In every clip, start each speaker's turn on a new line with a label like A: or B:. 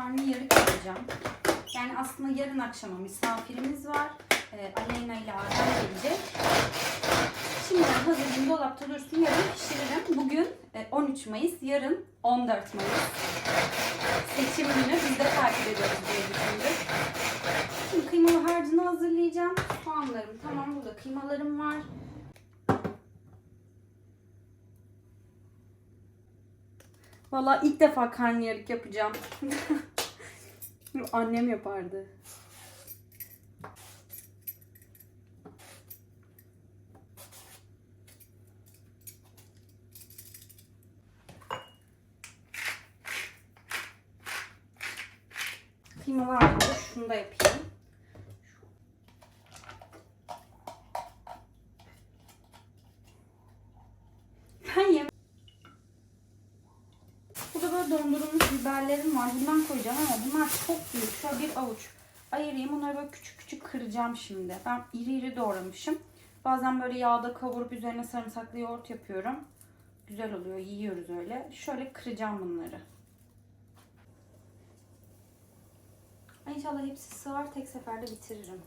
A: karnıyarık yapacağım. Yani aslında yarın akşama misafirimiz var. Ee, Aleyna ile Adem gelecek. Şimdiden hazırlayayım dolapta dursun. Yarın pişiririm. Bugün e, 13 Mayıs, yarın 14 Mayıs. Seçim günü biz de takip ediyoruz diye düşündüm. Şimdi kıymalı harcını hazırlayacağım. Soğanlarım tamam burada kıymalarım var. Vallahi ilk defa karnıyarık yapacağım. Annem yapardı. Kıyma var. Şunu da yapayım. Ben yem Burada böyle dondurulmuş biberlerim var. Bundan koyacağım ama bunlar çok büyük. Şöyle bir avuç ayırayım. Onları böyle küçük küçük kıracağım şimdi. Ben iri iri doğramışım. Bazen böyle yağda kavurup üzerine sarımsaklı yoğurt yapıyorum. Güzel oluyor. Yiyoruz öyle. Şöyle kıracağım bunları. İnşallah hepsi sığar. Tek seferde bitiririm.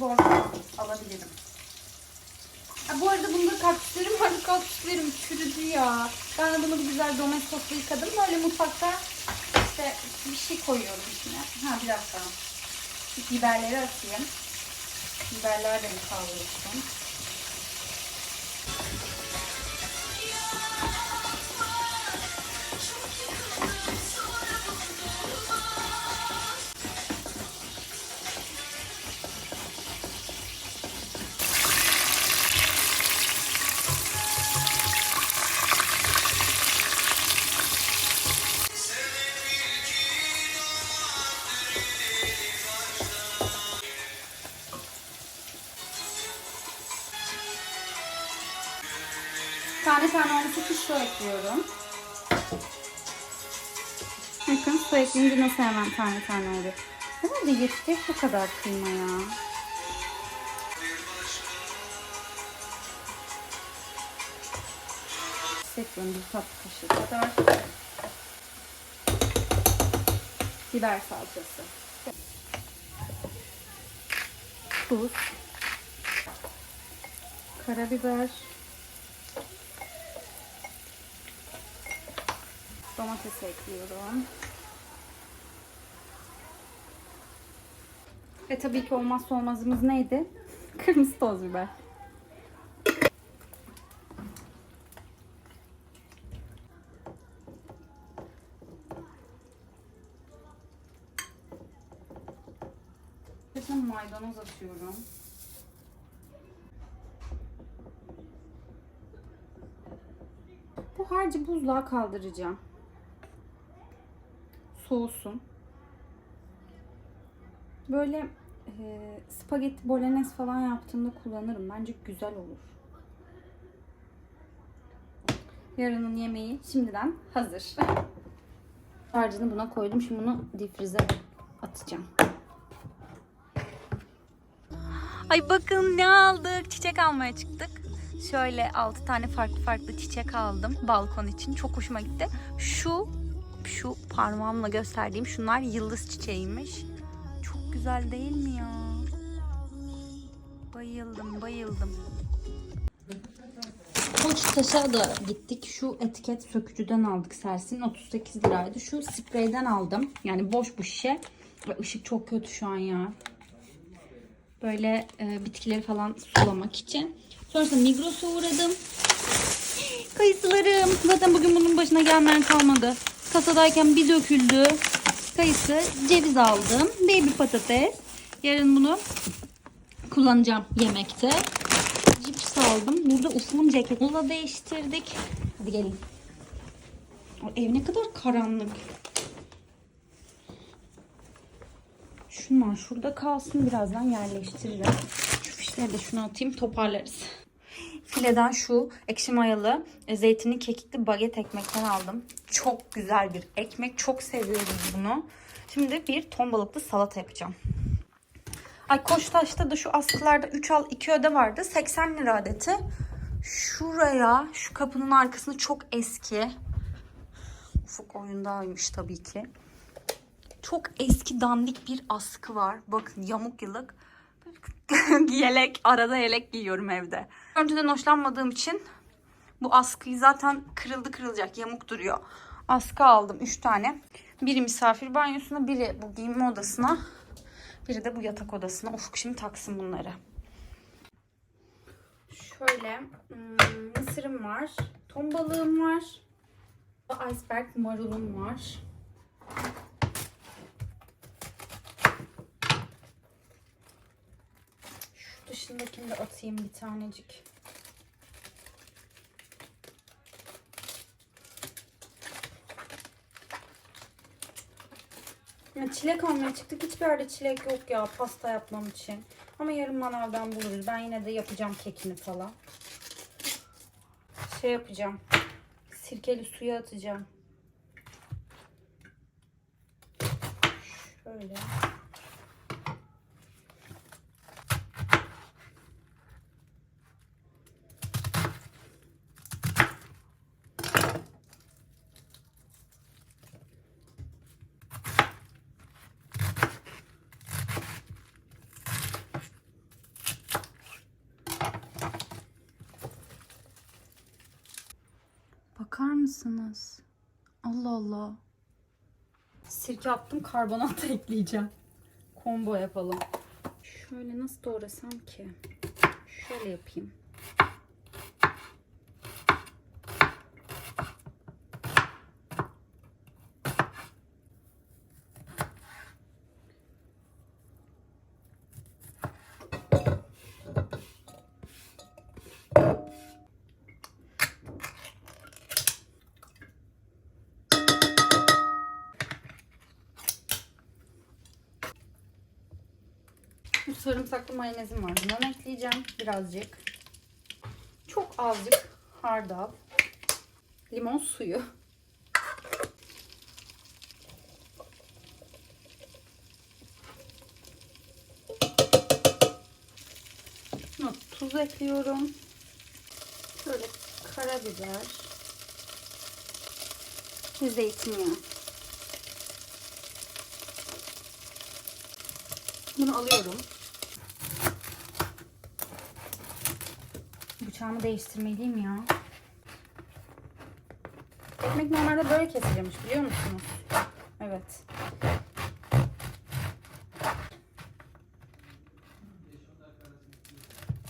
A: Borcu alabilirim. Ha, bu arada bunda kaktüslerim vardı. Kaktüslerim çürüdü ya. Ben de bunu bir güzel domestosla yıkadım. Böyle mutfakta işte bir şey koyuyorum içine. Ha biraz daha. Biberleri atayım. Biberler de bir kavrulsun. Ekliyorum. Bakın su ekleyince nasıl hemen tane tane oluyor. Herhalde yetecek bu kadar kıyma ya. Ekliyorum bir tatlı kaşığı kadar. Biber salçası. Tuz. Karabiber. Domates ekliyorum. Ve tabii ki olmazsa olmazımız neydi? Kırmızı toz biber. Şimdi maydanoz atıyorum. Bu harcı buzluğa kaldıracağım. Soğusun. Böyle e, spagetti bolognese falan yaptığımda kullanırım. Bence güzel olur. Yarının yemeği şimdiden hazır. Harcını buna koydum. Şimdi bunu difrize atacağım. Ay bakın ne aldık. Çiçek almaya çıktık. Şöyle 6 tane farklı farklı çiçek aldım balkon için. Çok hoşuma gitti. Şu şu parmağımla gösterdiğim şunlar yıldız çiçeğiymiş. Çok güzel değil mi ya? Bayıldım, bayıldım. Koçtaş'a da gittik. Şu etiket sökücüden aldık Sersin. 38 liraydı. Şu spreyden aldım. Yani boş bu şişe. Ve ışık çok kötü şu an ya. Böyle e, bitkileri falan sulamak için. Sonrasında Migros'a uğradım. Kayısılarım. Zaten bugün bunun başına gelmeyen kalmadı. Kasadayken bir döküldü. Kayısı, ceviz aldım. Baby patates. Yarın bunu kullanacağım yemekte. Cips aldım. Burada Ufuk'un ceketini da değiştirdik. Hadi gelin. O ev ne kadar karanlık. Şunlar şurada kalsın. Birazdan yerleştiririm. Şu fişleri de şuna atayım. Toparlarız. Fileden şu ekşi mayalı e, zeytinli kekikli baget ekmekten aldım. Çok güzel bir ekmek. Çok seviyoruz bunu. Şimdi bir ton balıklı salata yapacağım. Ay Koçtaş'ta da şu askılarda 3 al 2 öde vardı. 80 lira adeti. Şuraya şu kapının arkasında çok eski. Ufuk oyundaymış tabii ki. Çok eski dandik bir askı var. Bakın yamuk yıllık. yelek. Arada yelek giyiyorum evde. Önceden hoşlanmadığım için bu askıyı zaten kırıldı kırılacak. Yamuk duruyor. Askı aldım 3 tane. Biri misafir banyosuna, biri bu giyinme odasına, biri de bu yatak odasına. Ufuk şimdi taksın bunları. Şöyle hmm, mısırım var. Ton balığım var. Iceberg marulum var. Şu dışındakini de atayım bir tanecik. Ya çilek almaya çıktık. Hiçbir yerde çilek yok ya pasta yapmam için. Ama yarın manavdan buluruz. Ben yine de yapacağım kekini falan. Şey yapacağım. Sirkeli suya atacağım. Şöyle. Bakar mısınız? Allah Allah. Sirke attım karbonat ekleyeceğim. Combo yapalım. Şöyle nasıl doğrasam ki? Şöyle yapayım. Sarımsaklı mayonezim var. Bundan ekleyeceğim birazcık. Çok azıcık hardal. Limon suyu. Şuna tuz ekliyorum. Şöyle karabiber. Ve zeytinyağı. Bunu alıyorum. Bıçağımı değiştirmeliyim ya. Ekmek normalde böyle kesiliyormuş biliyor musunuz? Evet.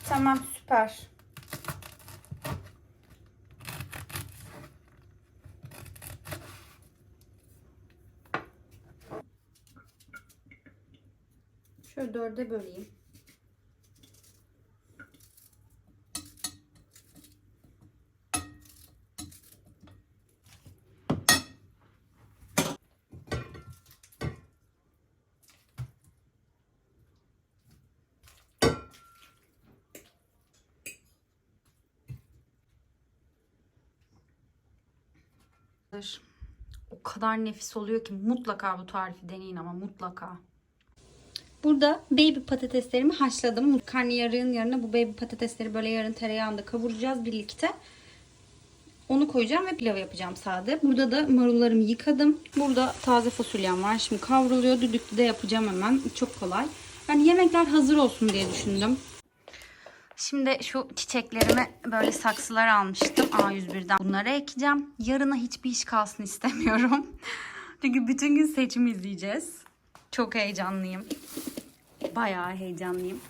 A: Tamam süper. Şöyle dörde böleyim. O kadar nefis oluyor ki mutlaka bu tarifi deneyin ama mutlaka. Burada baby patateslerimi haşladım. Karnıyarığın yanına bu baby patatesleri böyle yarın tereyağında kavuracağız birlikte. Onu koyacağım ve pilav yapacağım sade. Burada da marullarımı yıkadım. Burada taze fasulyem var. Şimdi kavruluyor. Düdüklü de yapacağım hemen. Çok kolay. Yani yemekler hazır olsun diye düşündüm. Şimdi şu çiçeklerimi böyle saksılar almıştım A101'den. Bunları ekeceğim. Yarına hiçbir iş kalsın istemiyorum. Çünkü bütün gün seçim izleyeceğiz. Çok heyecanlıyım. Bayağı heyecanlıyım.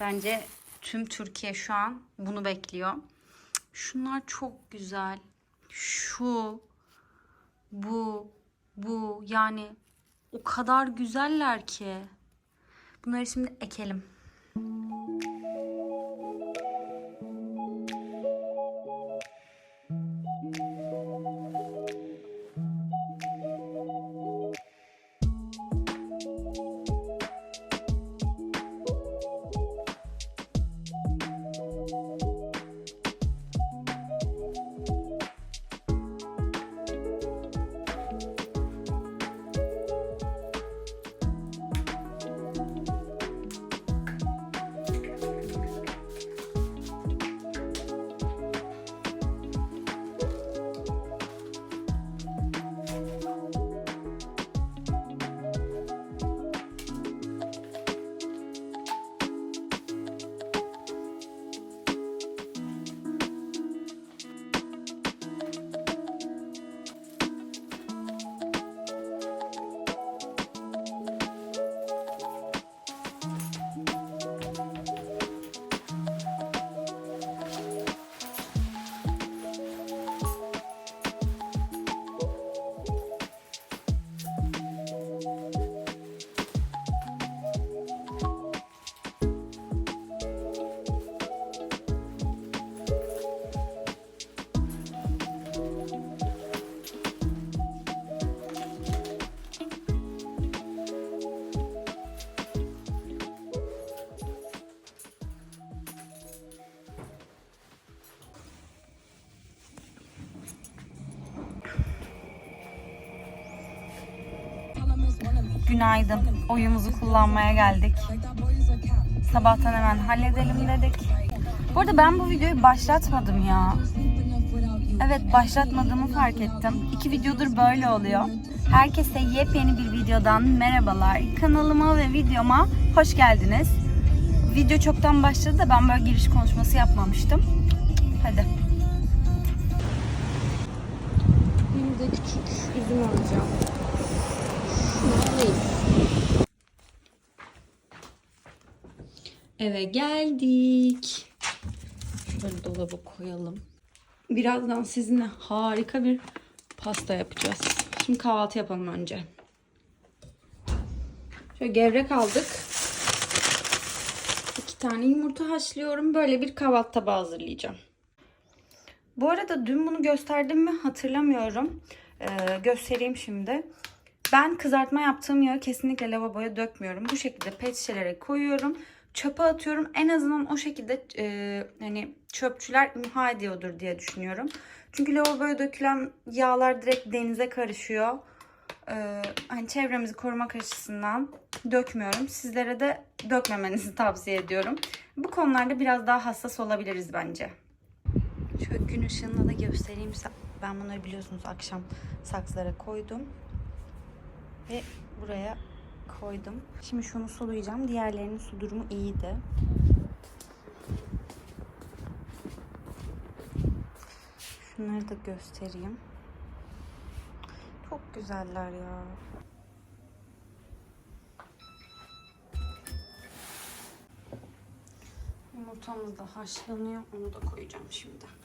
A: Bence tüm Türkiye şu an bunu bekliyor. Şunlar çok güzel. Şu, bu, bu yani o kadar güzeller ki. Bunları şimdi ekelim. Günaydın. Oyumuzu kullanmaya geldik. Sabahtan hemen halledelim dedik. Bu arada ben bu videoyu başlatmadım ya. Evet başlatmadığımı fark ettim. İki videodur böyle oluyor. Herkese yepyeni bir videodan merhabalar. Kanalıma ve videoma hoş geldiniz. Video çoktan başladı da ben böyle giriş konuşması yapmamıştım.
B: Eve geldik. Şöyle dolaba koyalım. Birazdan sizinle harika bir pasta yapacağız. Şimdi kahvaltı yapalım önce. Şöyle gevrek aldık. İki tane yumurta haşlıyorum. Böyle bir kahvaltı tabağı hazırlayacağım.
A: Bu arada dün bunu gösterdim mi hatırlamıyorum. Ee, göstereyim şimdi. Ben kızartma yaptığım yağı kesinlikle lavaboya dökmüyorum. Bu şekilde pet şişelere koyuyorum. Çöpe atıyorum. En azından o şekilde e, hani çöpçüler imha ediyordur diye düşünüyorum. Çünkü lavaboya dökülen yağlar direkt denize karışıyor. Ee, hani çevremizi korumak açısından dökmüyorum. Sizlere de dökmemenizi tavsiye ediyorum. Bu konularda biraz daha hassas olabiliriz bence. Şöyle gün ışığında da göstereyim. Ben bunları biliyorsunuz akşam saksılara koydum. Ve buraya koydum. Şimdi şunu sulayacağım. Diğerlerinin su durumu iyiydi. Şunları da göstereyim. Çok güzeller ya. Yumurtamız da haşlanıyor. Onu da koyacağım şimdi.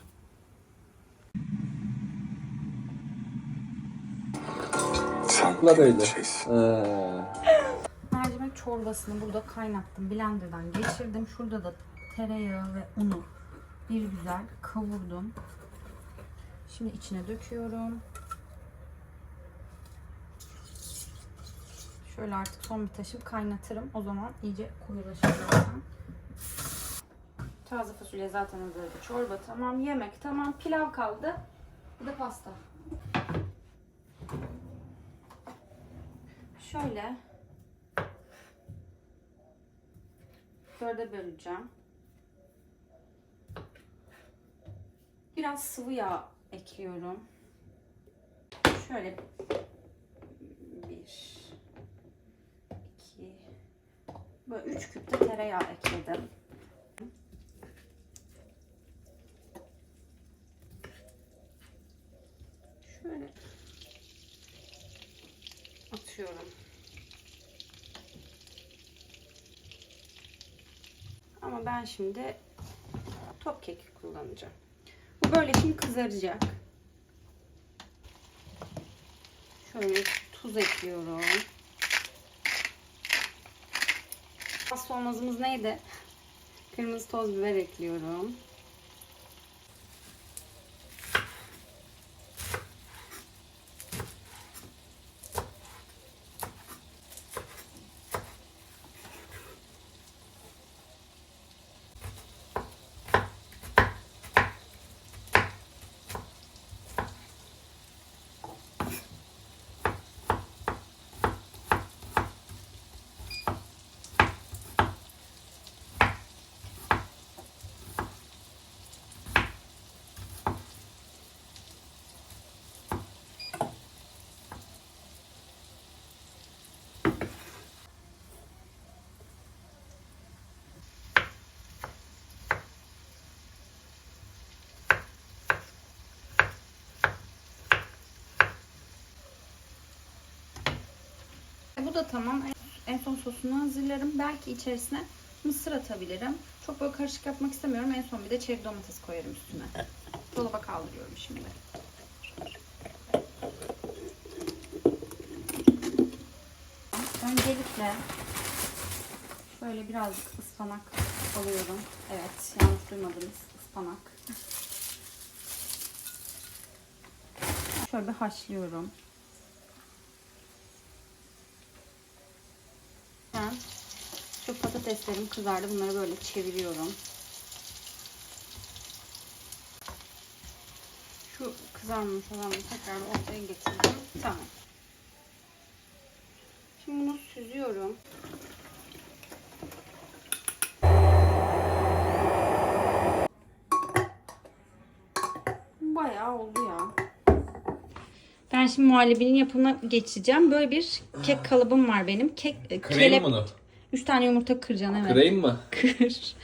C: Böyle. Ee,
A: çorbasını burada kaynattım. Blender'dan geçirdim. Şurada da tereyağı ve unu bir güzel kavurdum. Şimdi içine döküyorum. Şöyle artık son bir taşıp kaynatırım. O zaman iyice koyulaşır. Taze fasulye zaten hazırdı. Çorba tamam, yemek tamam, pilav kaldı. Bir de pasta. Şöyle dörde böleceğim. Biraz sıvı yağ ekliyorum. Şöyle bir, iki, böyle üç küp de tereyağı ekledim. Şöyle atıyorum. Ama ben şimdi top keki kullanacağım. Bu böyle şimdi kızaracak. Şöyle tuz ekliyorum. Olmazsa olmazımız neydi? Kırmızı toz biber ekliyorum. Bu da tamam. En son sosunu hazırlarım. Belki içerisine mısır atabilirim. Çok böyle karışık yapmak istemiyorum. En son bir de çeri domates koyarım üstüne. Dolaba kaldırıyorum şimdi. Öncelikle şöyle birazcık ıspanak alıyorum. Evet, yanlış duymadınız. Ispanak. Şöyle bir haşlıyorum. Ben şu patateslerim kızardı. Bunları böyle çeviriyorum. Şu kızarmış olanı tekrar ortaya getirdim. Tamam. Şimdi bunu süzüyorum. Bayağı oldu ya.
B: Ben şimdi muhallebinin yapımına geçeceğim. Böyle bir kek kalıbım var benim. Kek e,
C: Kırayım
B: kelep-
C: mı bunu?
B: Üç tane yumurta kıracaksın evet.
C: Kırayım mı?
B: Kır.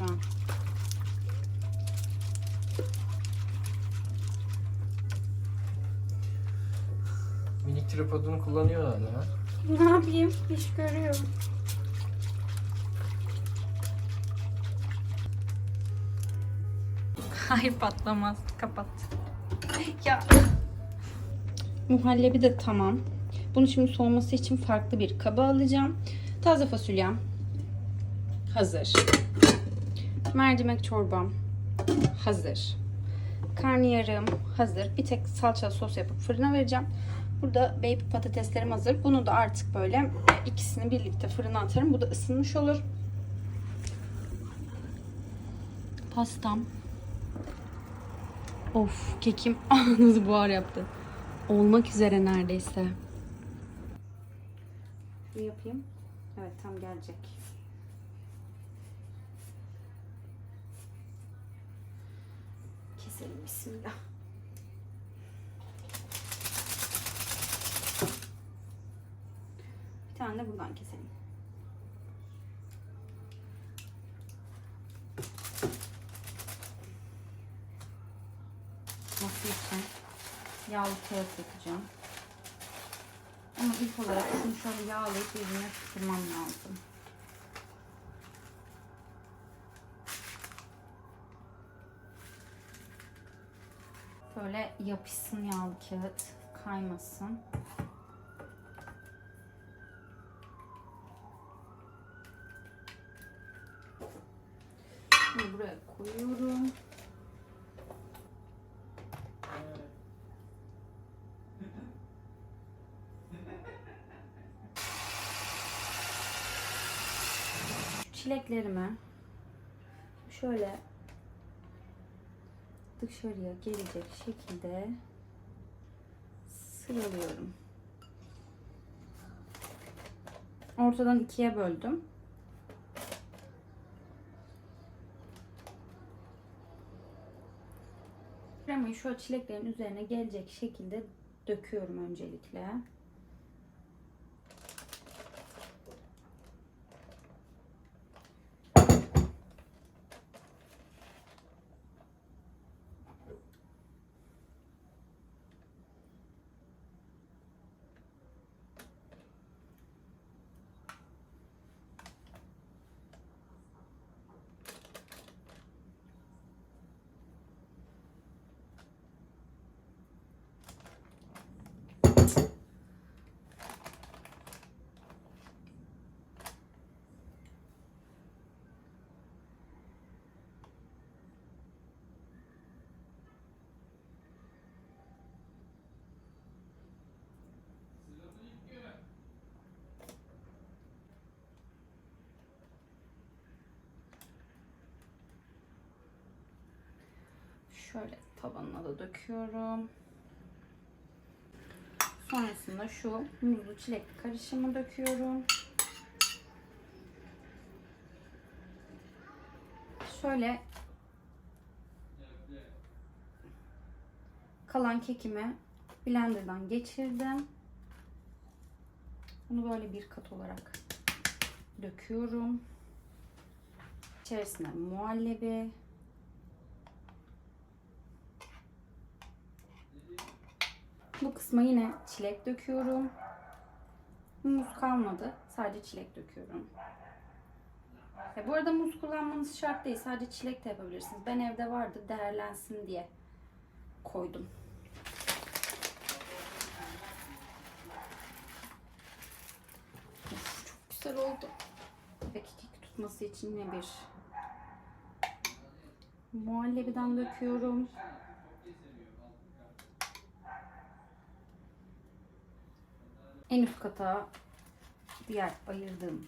A: Şu an.
C: Minik tripodunu kullanıyor hala.
A: Ne yapayım? İş görüyorum.
B: Hayır patlamaz. Kapat. Ya. Muhallebi de tamam. Bunu şimdi soğuması için farklı bir kaba alacağım. Taze fasulyem hazır. Mercimek çorbam hazır. Karnıyarım hazır. Bir tek salça sos yapıp fırına vereceğim. Burada baby patateslerim hazır. Bunu da artık böyle ikisini birlikte fırına atarım. Bu da ısınmış olur. Pastam Of kekim nasıl buhar yaptı. Olmak üzere neredeyse.
A: Ne yapayım? Evet tam gelecek. Keselim bismillah. Bir tane de buradan keselim. Nasıl için yağlı kağıt yapacağım. Ama ilk olarak şunu şöyle yağlayıp birbirine tutturmam lazım. Böyle yapışsın yağlı kağıt, kaymasın. Şimdi buraya koyuyorum. çileklerimi şöyle dışarıya gelecek şekilde sıralıyorum. Ortadan ikiye böldüm. Kremayı şöyle çileklerin üzerine gelecek şekilde döküyorum öncelikle. Şöyle tabanına da döküyorum. Sonrasında şu muzlu çilek karışımı döküyorum. Şöyle kalan kekimi blenderdan geçirdim. Bunu böyle bir kat olarak döküyorum. İçerisine muhallebi, Bu kısma yine çilek döküyorum. Muz kalmadı. Sadece çilek döküyorum. Ya bu arada muz kullanmanız şart değil. Sadece çilek de yapabilirsiniz. Ben evde vardı değerlensin diye koydum. Of, çok güzel oldu. Ve kekik tutması için yine bir muhallebiden döküyorum. En üst kata diğer ayırdığım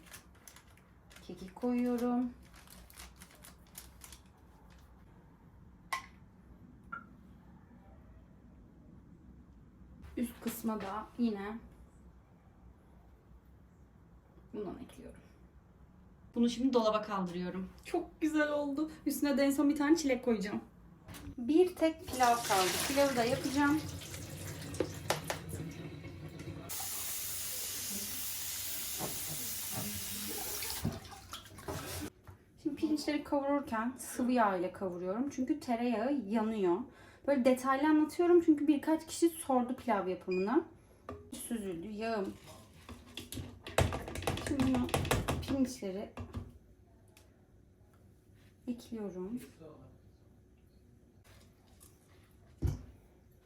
A: kekik koyuyorum. Üst kısma da yine bundan ekliyorum. Bunu şimdi dolaba kaldırıyorum. Çok güzel oldu. Üstüne de en son bir tane çilek koyacağım. Bir tek pilav kaldı. Pilavı da yapacağım. Şimdi pirinçleri kavururken sıvı yağ ile kavuruyorum. Çünkü tereyağı yanıyor. Böyle detaylı anlatıyorum çünkü birkaç kişi sordu pilav yapımını. Süzüldü yağım. Şimdi bunu pirinçleri ekliyorum.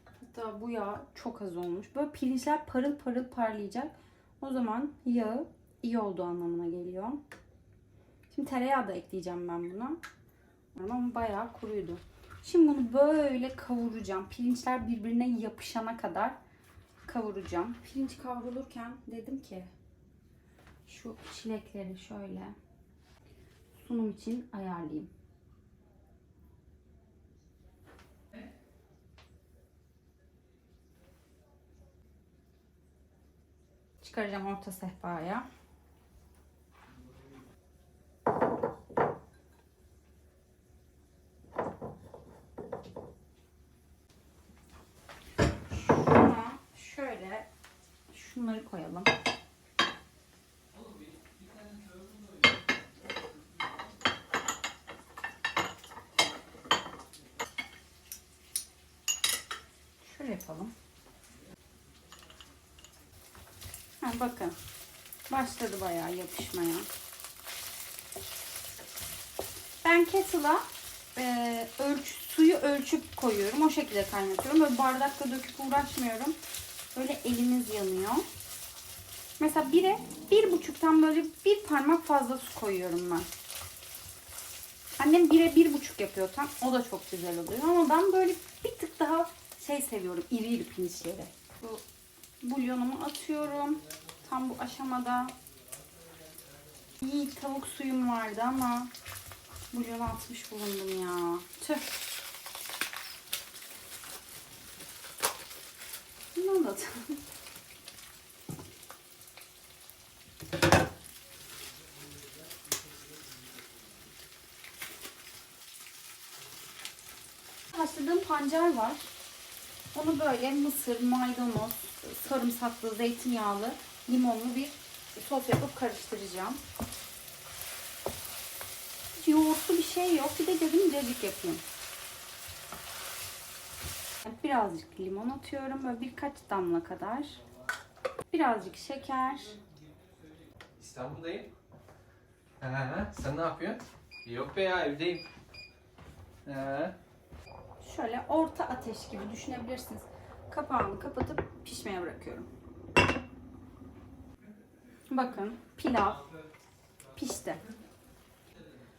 A: Hatta bu yağ çok az olmuş. Böyle pirinçler parıl parıl parlayacak. O zaman yağı iyi olduğu anlamına geliyor. Şimdi tereyağı da ekleyeceğim ben buna. Ama bayağı kuruydu. Şimdi bunu böyle kavuracağım. Pirinçler birbirine yapışana kadar kavuracağım. Pirinç kavrulurken dedim ki şu çilekleri şöyle sunum için ayarlayayım. Çıkaracağım orta sehpaya. Şuna şöyle şunları koyalım. Şöyle yapalım. Bakın. Başladı bayağı yapışmaya. Ben kettle'a e, ölç, suyu ölçüp koyuyorum. O şekilde kaynatıyorum. Böyle bardakta döküp uğraşmıyorum. Böyle elimiz yanıyor. Mesela bire bir buçuktan böyle bir parmak fazla su koyuyorum ben. Annem bire bir buçuk yapıyor tam. O da çok güzel oluyor. Ama ben böyle bir tık daha şey seviyorum. iri iri pirinçleri. Bu bulyonumu atıyorum. Tam bu aşamada. İyi tavuk suyum vardı ama bulyonu atmış bulundum ya. Tüh. Ne oldu? Haşladığım pancar var. Onu böyle mısır, maydanoz, sarımsaklı, zeytinyağlı, limonlu bir sos yapıp karıştıracağım. Hiç yoğurtlu bir şey yok. Bir de dedim cacık yapayım. Birazcık limon atıyorum. Böyle birkaç damla kadar. Birazcık şeker.
C: İstanbul'dayım. He, sen ne yapıyorsun? Yok be ya evdeyim. He.
A: Şöyle orta ateş gibi düşünebilirsiniz. Kapağını kapatıp pişmeye bırakıyorum. Bakın pilav pişti.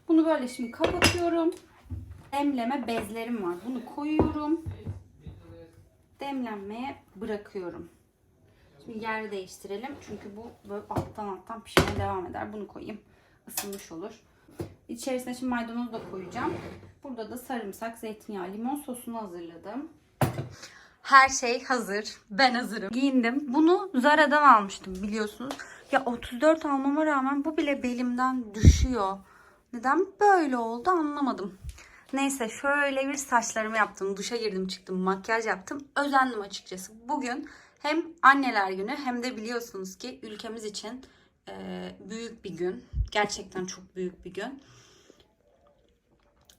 A: Bunu böyle şimdi kapatıyorum. Demleme bezlerim var. Bunu koyuyorum. Demlenmeye bırakıyorum. Şimdi yer değiştirelim. Çünkü bu böyle alttan alttan pişmeye devam eder. Bunu koyayım. Isınmış olur. İçerisine şimdi maydanoz da koyacağım. Burada da sarımsak, zeytinyağı, limon sosunu hazırladım. Her şey hazır. Ben hazırım. Giyindim. Bunu Zara'dan almıştım biliyorsunuz. Ya 34 almama rağmen bu bile belimden düşüyor. Neden böyle oldu anlamadım. Neyse şöyle bir saçlarımı yaptım. Duşa girdim çıktım. Makyaj yaptım. Özendim açıkçası. Bugün hem anneler günü hem de biliyorsunuz ki ülkemiz için e, büyük bir gün. Gerçekten çok büyük bir gün.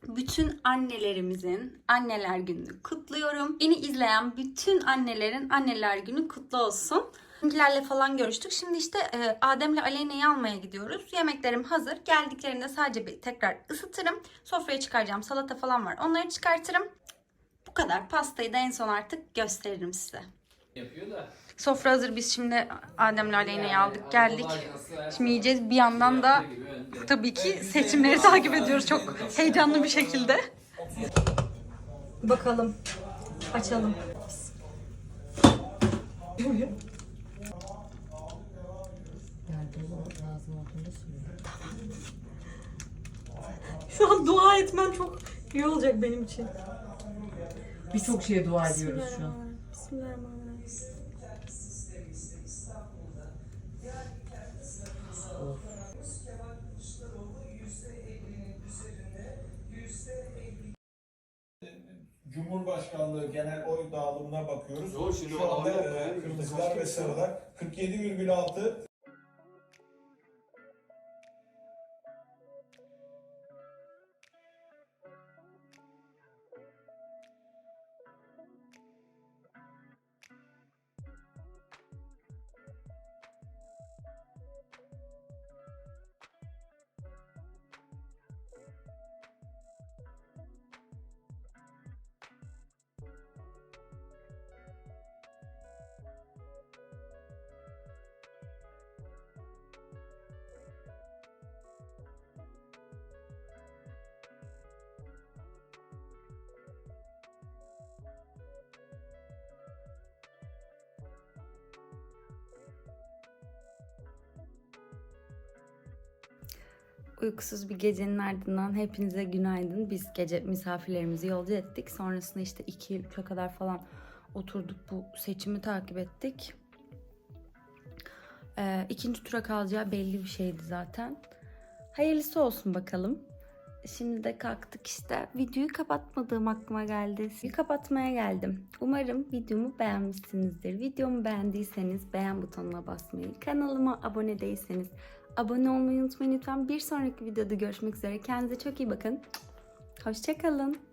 A: Bütün annelerimizin anneler gününü kutluyorum. Beni izleyen bütün annelerin anneler günü kutlu olsun. Bizimkilerle falan görüştük. Şimdi işte e, Adem'le Aleyna'yı almaya gidiyoruz. Yemeklerim hazır. Geldiklerinde sadece bir tekrar ısıtırım. Sofraya çıkaracağım. Salata falan var. Onları çıkartırım. Bu kadar. Pastayı da en son artık gösteririm size.
C: Yapıyor da.
A: Sofra hazır. Biz şimdi Adem'le Aleyna'yı aldık geldik. Şimdi yiyeceğiz. Bir yandan da tabii ki seçimleri takip ediyoruz çok heyecanlı bir şekilde. Bakalım. Açalım. Şu an dua etmen çok iyi olacak benim için.
D: Birçok şeye dua ediyoruz şu an.
A: Bismillahirrahmanirrahim.
E: Cumhurbaşkanlığı genel oy dağılımına bakıyoruz.
C: Yo, şimdi
E: Şu anda e, kırmızılar ve sarılar 47,6
A: Uykusuz bir gecenin ardından hepinize günaydın. Biz gece misafirlerimizi yolcu ettik. Sonrasında işte 2-3'e kadar falan oturduk bu seçimi takip ettik. Ee, ikinci tura kalacağı belli bir şeydi zaten. Hayırlısı olsun bakalım. Şimdi de kalktık işte. Videoyu kapatmadığım aklıma geldi. Videoyu kapatmaya geldim. Umarım videomu beğenmişsinizdir. Videomu beğendiyseniz beğen butonuna basmayı, kanalıma abone değilseniz abone olmayı unutmayın lütfen. Bir sonraki videoda görüşmek üzere. Kendinize çok iyi bakın. Hoşçakalın.